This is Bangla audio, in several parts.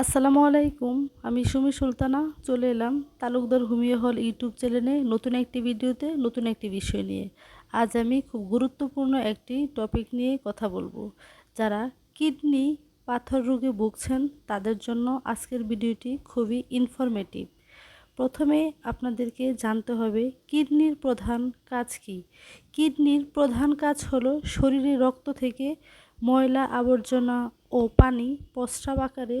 আসসালামু আলাইকুম, আমি সুমি সুলতানা, চলে এলাম তালুকদার হুমিয়া হল ইউটিউব চ্যানেলে নতুন একটি ভিডিওতে নতুন একটি বিষয় নিয়ে। আজ আমি খুব গুরুত্বপূর্ণ একটি টপিক নিয়ে কথা বলব। যারা কিডনি পাথর রোগে ভুগছেন, তাদের জন্য আজকের ভিডিওটি খুবই ইনফরমেটিভ প্রথমে আপনাদেরকে জানতে হবে, কিডনির প্রধান কাজ কি? কিডনির প্রধান কাজ হলো শরীরে রক্ত থেকে ময়লা আবর্জনা ও পানি প্রস্রাব আকারে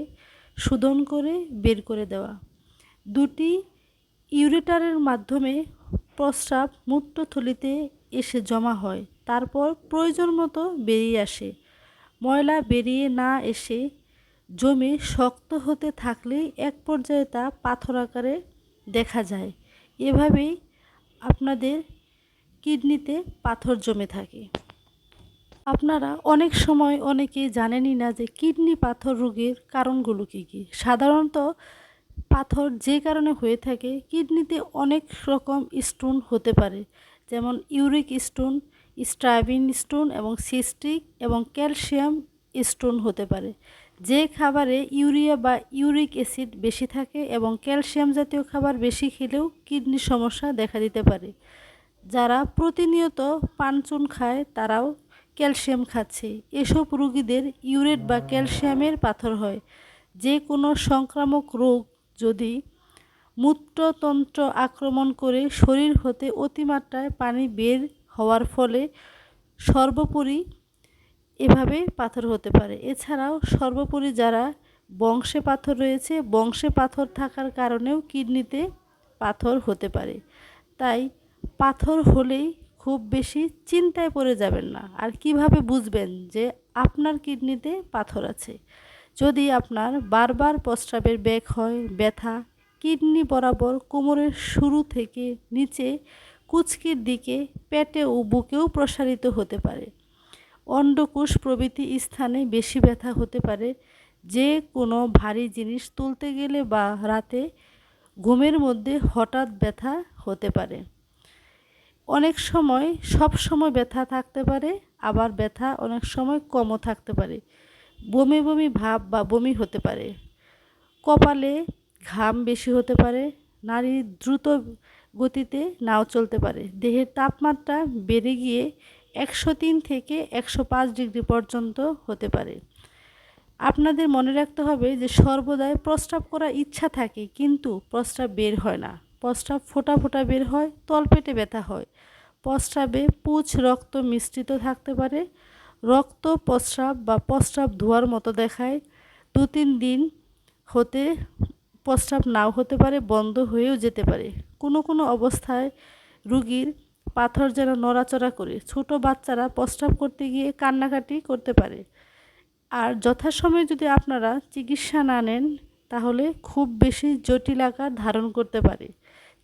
শোধন করে বের করে দেওয়া। দুটি ইউরেটারের মাধ্যমে প্রস্রাব মূত্রথলিতে এসে জমা হয়, তারপর প্রয়োজন মতো বেরিয়ে আসে। ময়লা বেরিয়ে না এসে জমে শক্ত হতে থাকলে এক পর্যায়ে তা পাথর আকারে দেখা যায়। এভাবেই আপনাদের কিডনিতে পাথর জমে থাকে। আপনারা অনেক সময় অনেকেই জানেনই না যে কিডনি পাথর রোগের কারণগুলো কী কী। সাধারণত পাথর যে কারণে হয়ে থাকে, কিডনিতে অনেক রকম স্টোন হতে পারে, যেমন ইউরিক স্টোন, স্ট্রাইবিন স্টোন এবং সিস্টিক এবং ক্যালসিয়াম স্টোন হতে পারে। যে খাবারে ইউরিয়া বা ইউরিক অ্যাসিড বেশি থাকে এবং ক্যালসিয়াম জাতীয় খাবার বেশি খেলেও কিডনির সমস্যা দেখা দিতে পারে। যারা প্রতিনিয়ত পানচুন খায়, তারাও ক্যালসিয়াম খাচ্ছে। এসব রুগীদের ইউরেট বা ক্যালসিয়ামের পাথর হয়। যে কোনো সংক্রামক রোগ যদি মূত্রতন্ত্র আক্রমণ করে শরীর হতে অতিমাত্রায় পানি বের হওয়ার ফলে সর্বোপরি এভাবে পাথর হতে পারে। এছাড়াও সর্বোপরি যারা বংশে পাথর রয়েছে, বংশে পাথর থাকার কারণেও কিডনিতে পাথর হতে পারে। তাই পাথর হলেই খুব বেশি চিন্তায় পড়ে যাবেন না। আর কীভাবে বুঝবেন যে আপনার কিডনিতে পাথর আছে? যদি আপনার বারবার প্রস্রাবের ব্যাগ হয়, ব্যথা, কিডনি বরাবর কোমরের শুরু থেকে নিচে কুচকির দিকে পেটে ও বুকেও প্রসারিত হতে পারে। অন্ডকোষ প্রভৃতি স্থানে বেশি ব্যথা হতে পারে। যে কোনো ভারী জিনিস তুলতে গেলে বা রাতে ঘুমের মধ্যে হঠাৎ ব্যথা হতে পারে। অনেক সময় সব সময় ব্যথা থাকতে পারে, আবার ব্যথা অনেক সময় কমও থাকতে পারে। বমি বমি ভাব বা বমি হতে পারে। কপালে ঘাম বেশি হতে পারে, নারী দ্রুত গতিতে নাও চলতে পারে। দেহের তাপমাত্রা বেড়ে গিয়ে একশো তিন থেকে একশো পাঁচ ডিগ্রি পর্যন্ত হতে পারে। আপনাদের মনে রাখতে হবে যে সর্বদাই প্রস্রাব করার ইচ্ছা থাকে, কিন্তু প্রস্রাব বের হয় না। প্রস্রাব ফোটা ফোটা বের হয়, তলপেটে ব্যথা হয়। প্রস্রাবে পুছ রক্ত মিশ্রিত থাকতে পারে। রক্ত প্রস্রাব বা প্রস্রাব ধোয়ার মতো দেখায়। দু তিন দিন হতে প্রস্রাব নাও হতে পারে, বন্ধ হয়েও যেতে পারে। কোনো কোনো অবস্থায় রুগীর পাথর যেন নড়াচড়া করে। ছোট বাচ্চারা প্রস্রাব করতে গিয়ে কান্নাকাটি করতে পারে। আর যথাসময়ে যদি আপনারা চিকিৎসা না নেন, তাহলে খুব বেশি জটিল আকার ধারণ করতে পারে।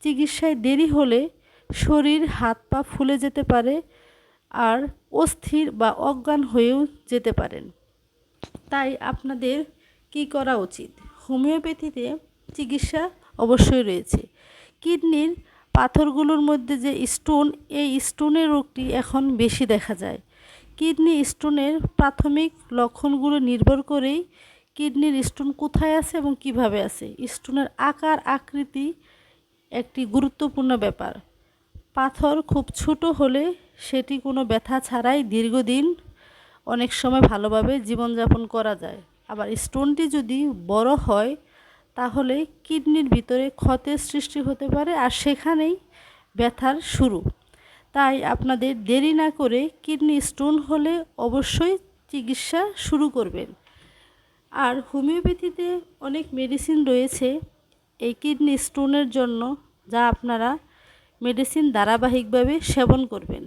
চিকিৎসায় দেরি হলে শরীর, হাত পা ফুলে যেতে পারে আর অস্থির বা অজ্ঞান হয়েও যেতে পারেন। তাই আপনাদের কি করা উচিত? হোমিওপ্যাথিতে চিকিৎসা অবশ্যই রয়েছে। কিডনির পাথরগুলোর মধ্যে যে স্টোন, এই স্টোনের রোগটি এখন বেশি দেখা যায়। কিডনি স্টোনের প্রাথমিক লক্ষণগুলো নির্ভর করেই কিডনির স্টোন কোথায় আছে এবং কীভাবে আছে। স্টোনের আকার, আকৃতি একটি গুরুত্বপূর্ণ ব্যাপার। পাথর খুব ছোট হলে সেটি কোনো ব্যথা ছাড়াই দীর্ঘদিন অনেক সময় ভালোভাবে জীবনযাপন করা যায়। আবার স্টোনটি যদি বড় হয়, তাহলে কিডনির ভিতরে ক্ষতের সৃষ্টি হতে পারে আর সেখানেই ব্যথার শুরু। তাই আপনাদের দেরি না করে কিডনি স্টোন হলে অবশ্যই চিকিৎসা শুরু করবেন। আর হোমিওপ্যাথিতে অনেক মেডিসিন রয়েছে এই কিডনি স্টোনের জন্য যা আপনারা মেডিসিন ধারাবাহিকভাবে সেবন করবেন।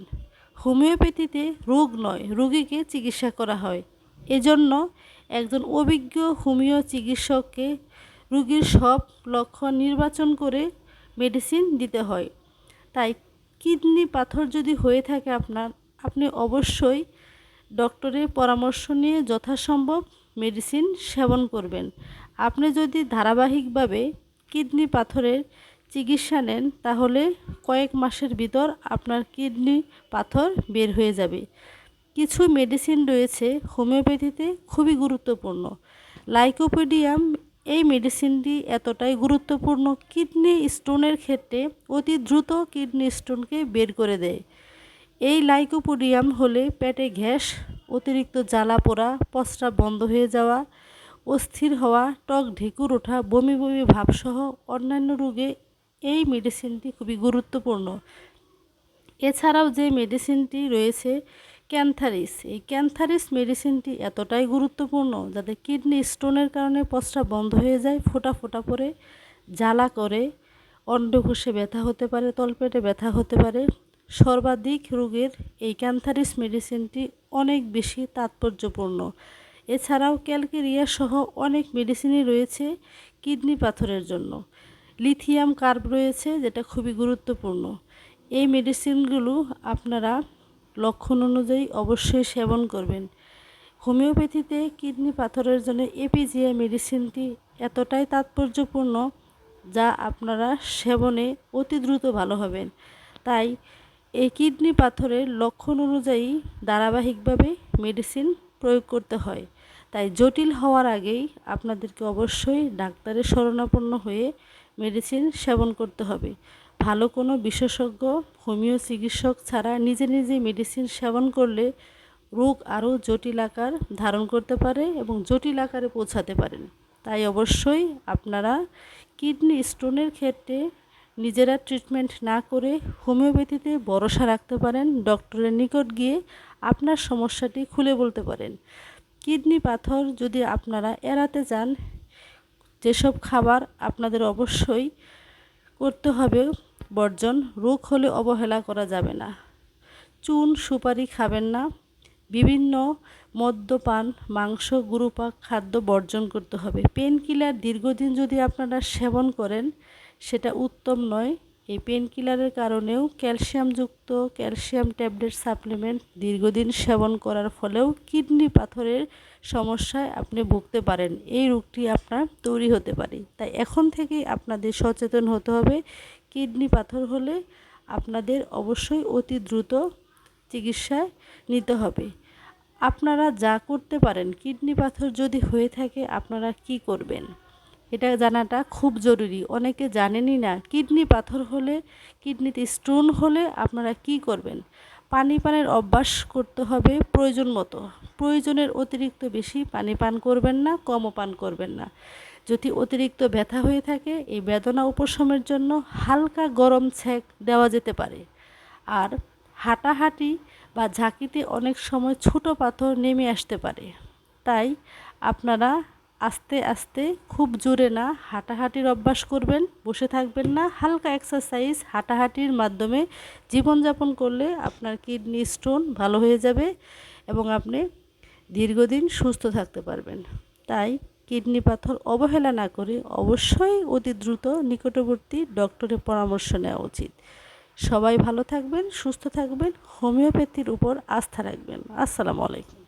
হোমিওপ্যাথিতে রোগ নয়, রোগীকে চিকিৎসা করা হয়। এজন্য একজন অভিজ্ঞ হোমিও চিকিৎসককে রোগীর সব লক্ষণ নির্বাচন করে মেডিসিন দিতে হয়। তাই কিডনি পাথর যদি হয়ে থাকে আপনার, আপনি অবশ্যই ডক্টরের পরামর্শ নিয়ে যথাসম্ভব মেডিসিন সেবন করবেন। আপনি যদি ধারাবাহিকভাবে কিডনি পাথরের চিকিৎসা নেন, তাহলে কয়েক মাসের ভিতর আপনার কিডনি পাথর বের হয়ে যাবে। কিছু মেডিসিন রয়েছে হোমিওপ্যাথিতে, খুবই গুরুত্বপূর্ণ। লাইকোপেডিয়াম, এই মেডিসিনটি এতটাই গুরুত্বপূর্ণ, কিডনি স্টোনের ক্ষেত্রে অতি দ্রুত কিডনি স্টোনকে বের করে দেয়। এই লাইকোপোডিয়াম হলে পেটে গ্যাস, অতিরিক্ত জ্বালা পোড়া প্রস্রাব বন্ধ হয়ে যাওয়া অস্থির হওয়া, টক ঢেকুর ওঠা, বমি বমি ভাবসহ অন্যান্য রোগে এই মেডিসিনটি খুবই গুরুত্বপূর্ণ। এছাড়াও যে মেডিসিনটি রয়েছে, ক্যান্থারিস, এই ক্যান্থারিস মেডিসিনটি এতটাই গুরুত্বপূর্ণ যাতে কিডনি স্টোনের কারণে প্রস্রাব বন্ধ হয়ে যায়, ফোটা ফোটা পরে জ্বালা করে, অন্ডকোষে ব্যথা হতে পারে, তলপেটে ব্যথা হতে পারে। সর্বাধিক রোগের এই ক্যান্থারিস মেডিসিনটি অনেক বেশি তাৎপর্যপূর্ণ। এছাড়াও ক্যালকেরিয়া সহ অনেক মেডিসিনই রয়েছে কিডনি পাথরের জন্য। লিথিয়াম কার্ব রয়েছে, যেটা খুবই গুরুত্বপূর্ণ। এই মেডিসিনগুলো আপনারা লক্ষণ অনুযায়ী অবশ্যই সেবন করবেন। হোমিওপ্যাথিতে কিডনি পাথরের জন্য এপিজিআই মেডিসিনটি এতটাই তাৎপর্যপূর্ণ যা আপনারা সেবনে অতি দ্রুত ভালো হবেন। তাই এই কিডনি পাথরের লক্ষণ অনুযায়ী ধারাবাহিকভাবে মেডিসিন প্রয়োগ করতে হয়। তাই জটিল হওয়ার আগেই আপনাদেরকে অবশ্যই ডাক্তারের শরণাপন্ন হয়ে মেডিসিন সেবন করতে হবে। ভালো কোনো বিশেষজ্ঞ, হোমিও চিকিৎসক ছাড়া নিজে নিজে মেডিসিন সেবন করলে রোগ আরও জটিল আকার ধারণ করতে পারে এবং জটিল আকারে পৌঁছাতে পারেন। তাই অবশ্যই আপনারা কিডনি স্টোনের ক্ষেত্রে নিজেরা ট্রিটমেন্ট না করে হোমিওপ্যাথিতে ভরসা রাখতে পারেন। ডক্টরের নিকট গিয়ে আপনার সমস্যাটি খুলে বলতে পারেন। কিডনি পাথর যদি আপনারা এড়াতে চান যেসব খাবার আপনাদের অবশ্যই করতে হবে, বর্জন, রোগ হলে অবহেলা করা যাবে না। চুন সুপারি খাবেন না। বিভিন্ন মদ্যপান, মাংস, গুরুপাক খাদ্য বর্জন করতে হবে। পেন কিলার দীর্ঘদিন যদি আপনারা সেবন করেন, সেটা উত্তম নয়। এই পেন কিলারের কারণেও ক্যালসিয়ামযুক্ত ক্যালসিয়াম ট্যাবলেট সাপ্লিমেন্ট দীর্ঘদিন সেবন করার ফলেও কিডনি পাথরের সমস্যায় আপনি ভুগতে পারেন। এই রোগটি আপনার তৈরি হতে পারে। তাই এখন থেকেই আপনাদের সচেতন হতে হবে। কিডনি পাথর হলে আপনাদের অবশ্যই অতি দ্রুত চিকিৎসায় নিতে হবে। আপনারা যা করতে পারেন কিডনি পাথর যদি হয়ে থাকে আপনারা কি করবেন? এটা জানাটা খুব জরুরি। অনেকে জানেনই না, কিডনি পাথর হলে, কিডনিতে স্টোন হলে আপনারা কি করবেন? পানি পানের অভ্যাস করতে হবে প্রয়োজন মতো। প্রয়োজনের অতিরিক্ত বেশি পানি পান করবেন না, কমও পান করবেন না। যদি অতিরিক্ত ব্যথা হয়ে থাকে, এই বেদনা উপশমের জন্য হালকা গরম ছ্যাঁক দেওয়া যেতে পারে। আর হাঁটাহাঁটি বা ঝাঁকিতে অনেক সময় ছোট পাথর নেমে আসতে পারে। তাই আপনারা আস্তে আস্তে খুব জোরে না হাঁটাহাঁটির অভ্যাস করবেন, বসে থাকবেন না, হালকা এক্সারসাইজ হাঁটাহাঁটির মাধ্যমে জীবনযাপন করলে আপনার কিডনি স্টোন ভালো হয়ে যাবে এবং আপনি দীর্ঘদিন সুস্থ থাকতে পারবেন। তাই কিডনি পাথর অবহেলা না করে অবশ্যই অতি দ্রুত নিকটবর্তী ডক্টরের পরামর্শ নেওয়া উচিত। সবাই ভালো থাকবেন, সুস্থ থাকবেন হোমিওপ্যাথির উপর আস্থা রাখবেন। আসসালামু আলাইকুম।